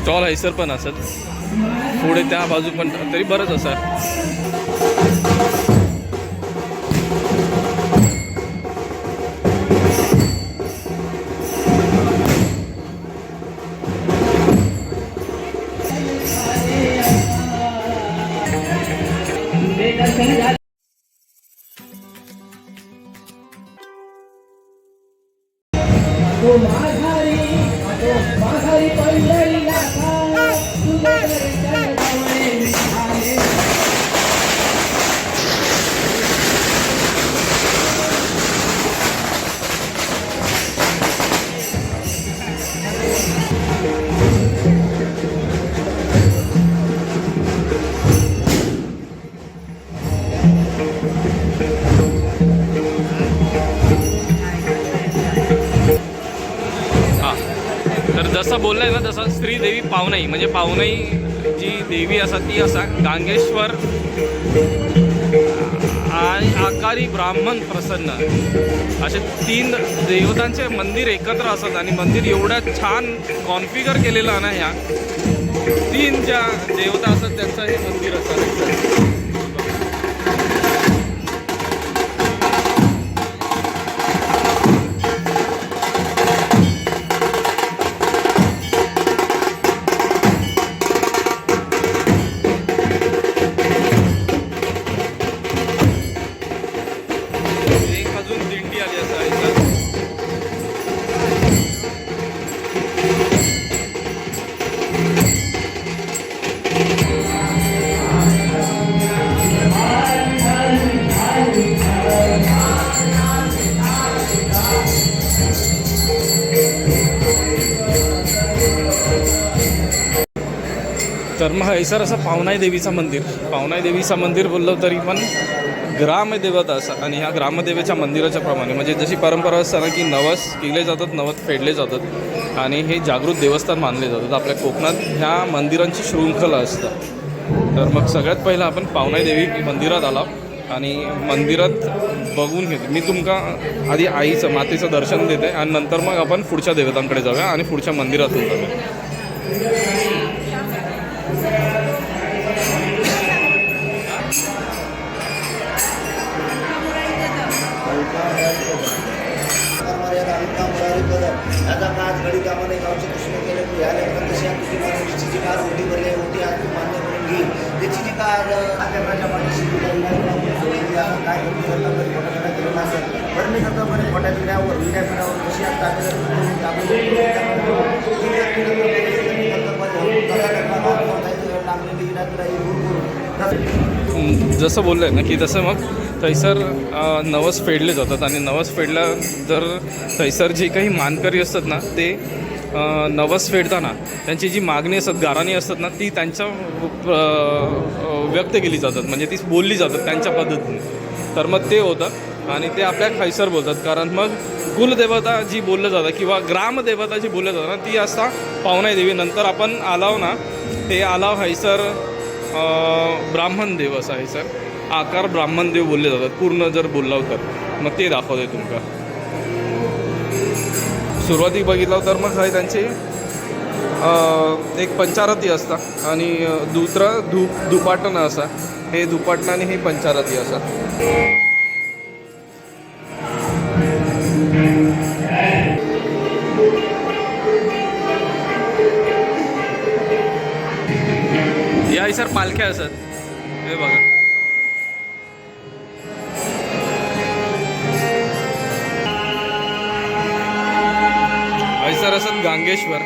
Stall हैसर पण असत पुढे त्या बाजू पण तरी बरंच असं. पाहुणाई म्हणजे पाहुणाई जी देवी असा ती असा गांगेश्वर आणि आकारी ब्राह्मण प्रसन्न. असे तीन देवतांचे मंदिर एकत्र असत आणि मंदिर एवढं छान कॉन्फिगर केलेलं आहे ना ह्या तीन ज्या देवता असतात त्यांचं हे मंदिर असतं. तर मग हैसर असं पावनाई देवीचं मंदिर. पावनाई देवीचं मंदिर बोललो तरी पण ग्रामदेवता असं. आणि ह्या ग्रामदेवीच्या मंदिराच्या प्रमाणे म्हणजे जशी परंपरा असते ना की नवस केले जातात नवस फेडले जातात. आणि हे जागृत देवस्थान मानले जातात. आपल्या कोकणात ह्या मंदिरांची शृंखला असतं. तर मग सगळ्यात पहिलं आपण पावनाई देवी मंदिरात आला. आणि मंदिरात बघून घेते. मी तुमका आधी आईचं मातेचं दर्शन देते. आणि नंतर मग आपण पुढच्या देवतांकडे जाऊया आणि पुढच्या मंदिरातून जाऊया. जसं बोललं आहे ना की तसं मग थैसर नवस फेडले जातात आणि नवस फेडला जर थैसर जे काही मानकरी असतात ना ते नवस फेडताना त्यांची जी मागणी असतात गाराणी असतात ना ती त्यांच्या व्यक्त केली जातात. म्हणजे ती बोलली जातात त्यांच्या पद्धतीने. तर मग ते होतं आणि ते आपल्या खैसर बोलतात. कारण मग कुलदेवता जी बोललं जातं किंवा ग्रामदेवता जी बोललं जातं ना ती असता पावनाई देवी. नंतर आपण आलाव ना ते आलाव हैसर ब्राह्मण देव असा आहे सर. आकार ब्राह्मण देव बोलले जातात. पूर्ण जर बोललाव तर. मग ते दाखवते तुमका. सुरुवाती बघितलं तर मग हय त्यांचे एक पंचारती असता. आणि दुसरं धूप दुपाटणं असा. हे दुपाटणं आणि हे पंचारती असा. गांगेश्वर.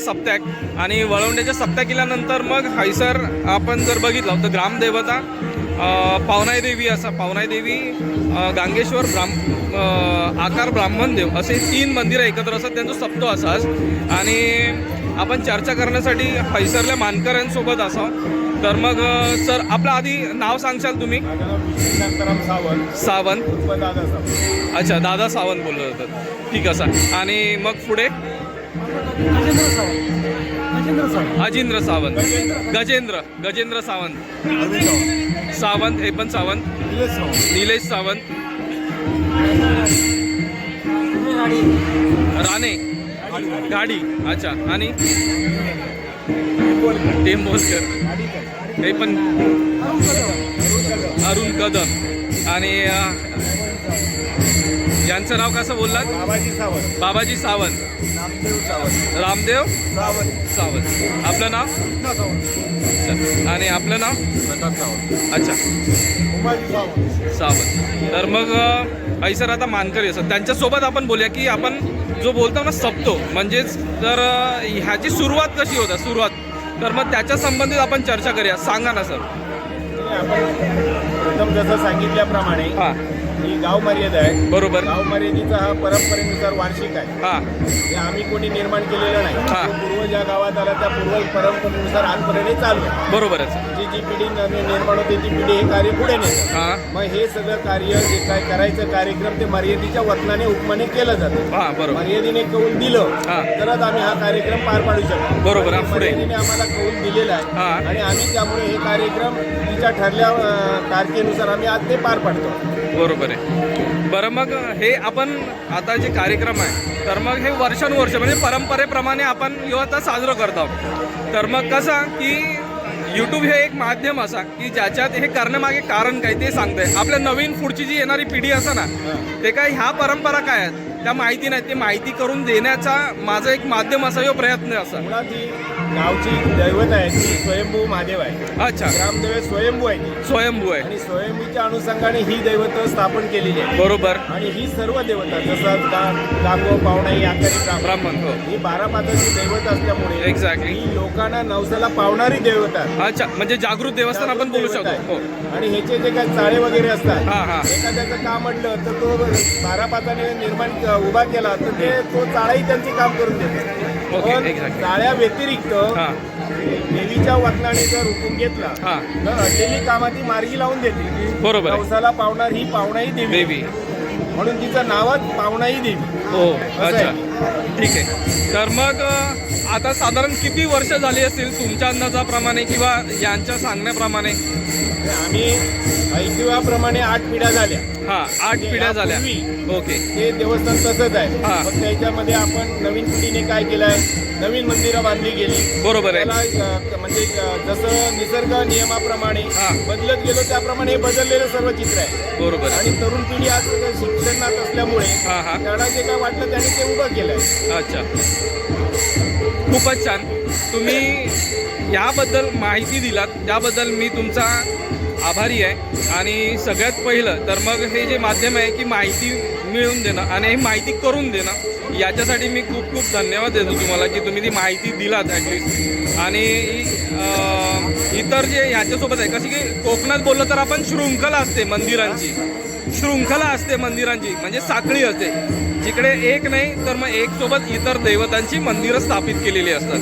सप्त्याक आणि वळवण्याच्या सप्त्याक केल्यानंतर मग हैसर आपण जर बघितलं तर ग्रामदेवता पावनाई देवी असा पावनाई देवी गांगेश्वर ब्राह्म आकार ब्राह्मण देव असे तीन मंदिरं एकत्र असतात. त्यांचं सप्तो असा आज आणि आपण चर्चा करण्यासाठी हैसरल्या मानकऱ्यांसोबत असावं. तर मग सर आपलं आधी नाव सांगशाल तुम्ही? सावंत. सावंत. अच्छा दादा सावंत बोलत होतात ठीक असा आणि मग पुढे? सावंत गजेंद्र अजिंद्र सावंत. गजेंद्र गजेंद्र सावंत. सावंत हे पण सावंत. निलेश सावंत. राणे. गाडी. अच्छा. आणि? टेंबोलकर हे पण अरुण कदम. आणि यांचं नाव कसं बोललात? बाबाजी सावंत. बाबाजी सावंत. नामदेव सावंत. रामदेव सावंत. सावंत. आपलं नाव? कृष्णा सावंत. अच्छा. आणि आपलं नाव? प्रकाश सावंत. अच्छा. उमाजी सावंत. सावंत. तर मग अ, ऐसर आता मानकरी असतात. त्यांच्यासोबत आपण बोलूया की आपण जो बोलतो ना सप्तो. म्हणजेच तर अ, ह्याची सुरुवात कशी होता? सुरुवात. तर मग त्याच्या संबंधित आपण चर्चा करूया. सांगा ना सर. आपण प्रथम जसं सांगितल्याप्रमाणे हां. ही गाव मर्यादा आहे. बरोबर. गाव मर्यादेचा हा परंपरेनुसार वार्षिक आहे. हां. हे आम्ही कोणी निर्माण केलेलं नाही. हा. तो पूर्व ज्या गावात आला त्या पूर्व परंपरेनुसार आजपर्यंत चालू आहे. बरोबरच. जी जी पिढी निर्माण होते ती पिढी हे कार्य पुढे नेते हां. मग हे सगळं कार्य जे काय करायचं कार्यक्रम ते मर्यादेच्या वतनाने हुकमाने केलं जातं. हां बरोबर. मर्यादेने कौल दिलं हा. तरच आम्ही हा कार्यक्रम पार पाडू शकतो. बरोबर. मर्यादेने आम्हाला कौल दिलेला. आहे. आणि आम्ही त्यामुळे हे कार्यक्रम तिच्या ठरल्या तारखेनुसार आम्ही आज ते पार पाडतो. बरोबर आहे. बरं मग हे आपण आता जे कार्यक्रम आहे तर मग हे वर्षानुवर्ष म्हणजे परंपरेप्रमाणे आपण आता साजरं करतो तर मग कसं की यूट्यूब हे एक माध्यम असा की ज्याच्यात हे करण्यामागे कारण काय ते सांगतंय. आपल्या नवीन पुढची जी येणारी पिढी असं ना ते काय ह्या परंपरा काय आहेत? त्या माहिती नाही. ते माहिती करून देण्याचा माझा एक माध्यम असा प्रयत्न असा. गावची दैवत आहे ती स्वयंभू महादेव आहे. अच्छा. ग्रामदेव हे स्वयंभू आहे ती. स्वयंभू आहे. आणि स्वयंभूच्या अनुषंगाने ही दैवत स्थापन केलेली आहे. बरोबर. आणि ही सर्व देवता जसं गा- गांगो पावणाई आकारी ब्राह्मण ब्राह्मण हो. ही बारा पाताची दैवत असल्यामुळे Exactly. ही लोकांना नवसाला पावणारी दैवत आहे अच्छा म्हणजे जागृत देवस्थान आपण बोलू शकतो. हो. आहे. आणि ह्याचे जे काही चाळे वगैरे असतात हा, हा. एखाद्याचं काम म्हटलं तर तो बारा पाताने निर्माण क- उभा केला तर ते तो चाळाही त्यांची काम करून देतो. पण व्यतिरिक्त देवीच्या वतनाने जर हुकूम घेतला हा. तर अडलेली कामा ती मार्गी लावून देते बरोबर आहे. नवसाला पावणार ही पावणाही देवी. देवी. म्हणून तिचं नावच पावणाही देवी. हो अच्छा. ठीक आहे. तर मग आता साधारण किती वर्ष झाली असतील तुमच्या अंदाजाप्रमाणे किंवा यांच्या सांगण्याप्रमाणे? आम्ही ऐतिह्याप्रमाणे आठ पिढ्या झाल्या. हा आठ पिढ्या झाल्या. यापूर्वी ओके. ते देवस्थान तसंच आहे. हा. फक्त त्याच्यामध्ये आपण नवीन पिढीने काय केलं आहे नवीन मंदिरं बांधली गेली. बरोबर आहे. त्याला अ, म्हणजे अ, जसं निसर्ग नियमाप्रमाणे हा. बदलत गेलो त्याप्रमाणे हे बदललेलं सर्व चित्र आहे. बरोबर आहे. आणि तरुण पिढी आज शिक्षणात असल्यामुळे हा, हा. त्यांना जे काय वाटलं त्याने ते उभं केलं अच्छा. खूपच छान. तुम्ही याबद्दल माहिती दिलात. त्याबद्दल मी तुमचा आभारी आहे. आणि सगळ्यात पहिलं तर मग हे जे माध्यम आहे की माहिती मिळवून देणं आणि हे माहिती करून देणं याच्यासाठी मी खूप खूप धन्यवाद देतो तुम्हाला की तुम्ही ती माहिती दिलात ॲटलिस्ट आणि इतर जे ह्याच्यासोबत आहे कसं की कोकणात बोललं तर आपण शृंखला असते मंदिरांची. शृंखला असते मंदिरांची म्हणजे साखळी असते. जिकडे एक नाही तर मग एक सोबत इतर दैवतांची मंदिरं स्थापित केलेली असतात.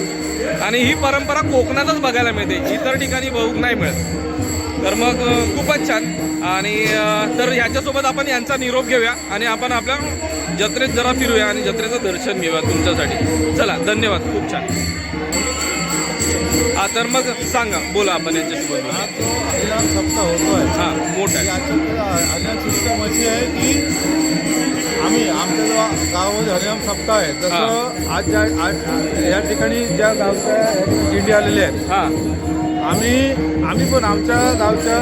आणि ही परंपरा कोकणातच बघायला मिळते. इतर ठिकाणी बहु नाही मिळत. तर मग खूपच छान. आणि तर ह्याच्यासोबत आपण यांचा निरोप घेऊया आणि आपण आपल्या जत्रेत जरा फिरूया आणि जत्रेचं दर्शन घेऊया तुमच्यासाठी. चला धन्यवाद. खूप छान. हा तर मग सांगा बोला आपण यांच्यासोबत हा हां मोठा आहे की आम्ही आमच्या जो गावामध्ये हरिनाम सप्ताह आहे तसं आज ज्या आज या ठिकाणी ज्या गावच्या दिंडी आलेल्या आहेत हां. आम्ही आम्ही पण आमच्या गावच्या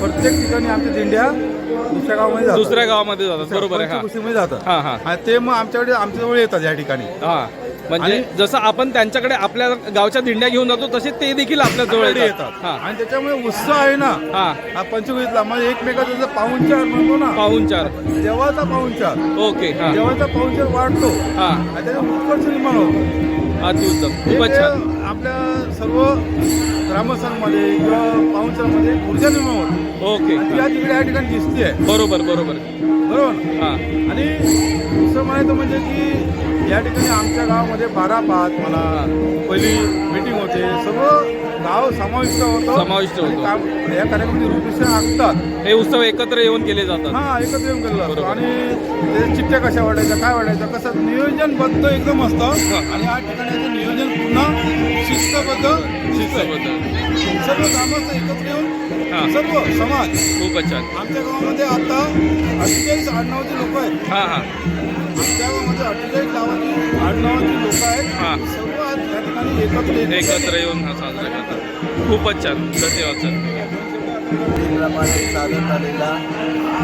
प्रत्येक ठिकाणी आमच्या दिंड्या दुसऱ्या गावामध्ये जातात. दुसऱ्या गावामध्ये जातात. बरोबर आहे हा. पंचकृषीमध्ये जातात. हा हा. आणि ते मग आमच्याकडे आमच्याजवळ येतात या ठिकाणी. हा. म्हणजे जसं आपण त्यांच्याकडे आपल्या गावच्या दिंड्या घेऊन जातो तसे ते देखील आपल्या जवळ येतात. आणि त्याच्यामुळे उत्साह आहे ना हा. पंचकृषीतला म्हणजे एकमेकाचा पाहुणचार म्हणतो ना पाहुणचार देवाचा पाहुणचार ओके देवाचा पाहुणचार वाढतो. हा. आणि त्याचा उत्कर्ष निर्माण होतो. अतिउत्तम. खूपच छान. आपल्या सर्व ग्रामस्थांमध्ये किंवा पाहुणचारमध्ये ऊर्जा निर्माण होते. ओके. या तिकडे या ठिकाणी दिसते बरोबर बरोबर. बरोबर? हा. आणि दुसरं म्हणायचं म्हणजे की या ठिकाणी आमच्या गावामध्ये बारा पाच मला पहिली मीटिंग होते सर्व गाव समाविष्ट होतं समाविष्ट आणि होतं. काम- या कार्यक्रमाची रूपरेषा आखतात हे उत्सव एकत्र येऊन केले जातात हा एकत्र येऊन केलं जातो बरोबर. आणि ते चिठ्ठ्या कशा वाढायच्या काय वाढायचं कसं नियोजनबद्ध एकदम असतं. आणि या ठिकाणी नियोजन पूर्ण शिस्तबद्ध शिस्त आहे. सोबत. सर्व ग्रामस्थ एकत्र हा. येऊन सर्व समाज खूपच छान आमच्या गावामध्ये आता अठ्ठेचाळीस आडनावाचे लोक आहेत हा हा गावामध्ये अठ्ठेचाळीस गावाची आडनावाची लोक आहेत. हा. सर्व आज या ठिकाणी एकत्र येऊन हा साजरा करतात. खूपच छान. धन्यवाद सर. प्रमाणे चालत आलेला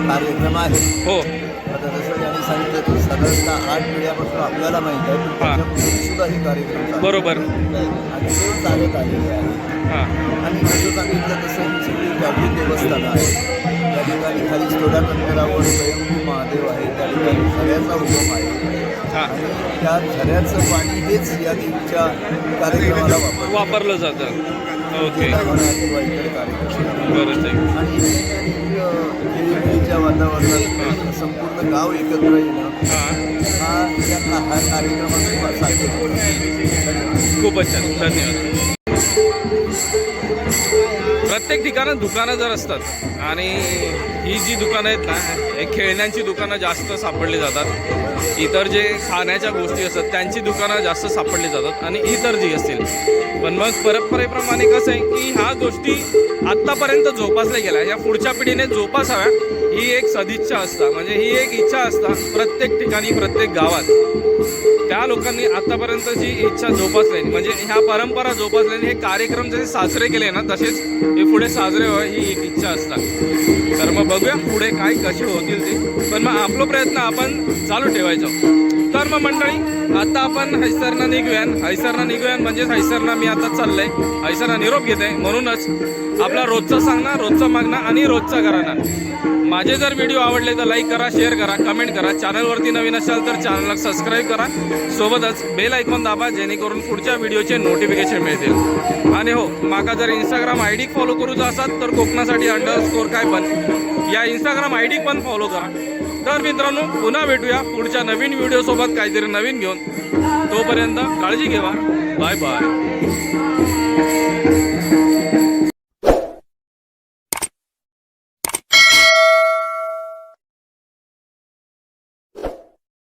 कार्यक्रम आहे. हो. आता जसं त्यांनी सांगितलं तर साधारणतः आठ पिढ्यापासून आपल्याला माहीत आहे पण हा. त्याच्यापूर्वी सुद्धा हे कार्यक्रम चालू बरोबर. आहे. आणि ते चालत आलेले आहे. हा. आणि जसं सांगितलं तसं ही सगळी गावठी देवस्थानं आहे त्या ठिकाणी खाली थोड्या अंतरावर स्वयंभू महादेव आहे त्या ठिकाणी झऱ्याचा उगम आहे. आणि त्या झऱ्याचं पाणी हेच या देवीच्या कार्यक्रमाला वापरलं वापरलं जातं. ओके. आहे आणि देवीच्या वातावरणात संपूर्ण गाव एकत्र येणं हा. या हा कार्यक्रमाचा खूपच छान. धन्यवाद. प्रत्येक ठिकाणं दुकानं जर असतात आणि ही जी दुकानं आहेत ना हे खेळण्यांची दुकानं जास्त सापडली जातात. इतर जे खाण्याच्या गोष्टी असतात त्यांची दुकानं जास्त सापडली जातात आणि इतर जी असतील. पण मग परंपरेप्रमाणे कसं आहे की ह्या गोष्टी आत्तापर्यंत जोपासल्या गेल्या. या पुढच्या पिढीने जोपासाव्या. ही एक सदिच्छा असता. म्हणजे ही एक इच्छा असता प्रत्येक ठिकाणी प्रत्येक गावात. त्या लोकांनी आतापर्यंत जी इच्छा जोपासली म्हणजे ह्या परंपरा जोपासल्याने हे कार्यक्रम जसे साजरे केले ना तसेच हे पुढे साजरे व्हावे ही एक इच्छा असतात तर मग बघूया पुढे काय कसे होतील ते. पण मग आपला प्रयत्न आपण चालू ठेवायचो. तर मग मंडळी आता आपण हैसरना निघूया हैसरना निघूया म्हणजेच हैसरना मी आता चाललंय. हैसरना निरोप घेते म्हणूनच आपला रोजचं सांगणार रोजचं मागणं आणि रोजचं घराणं. माझे जर व्हिडिओ आवडले तर लाईक करा शेअर करा कमेंट करा. चॅनलवरती नवीन असाल तर चॅनलला सबस्क्राईब करा. सोबतच बेल ऐकून दाबा जेणेकरून पुढच्या व्हिडिओचे नोटिफिकेशन मिळतील. आणि हो माका जर इंस्टाग्राम आय डी फॉलो करूचा असाल तर कोकणासाठी अंडर स्कोर काय पण. या इंस्टाग्राम आय डी पण फॉलो करा. तर मित्रांनो पुन्हा भेटूया पुढच्या नवीन व्हिडिओसोबत काहीतरी नवीन घेऊन. तोपर्यंत काळजी घेवा. Bye bye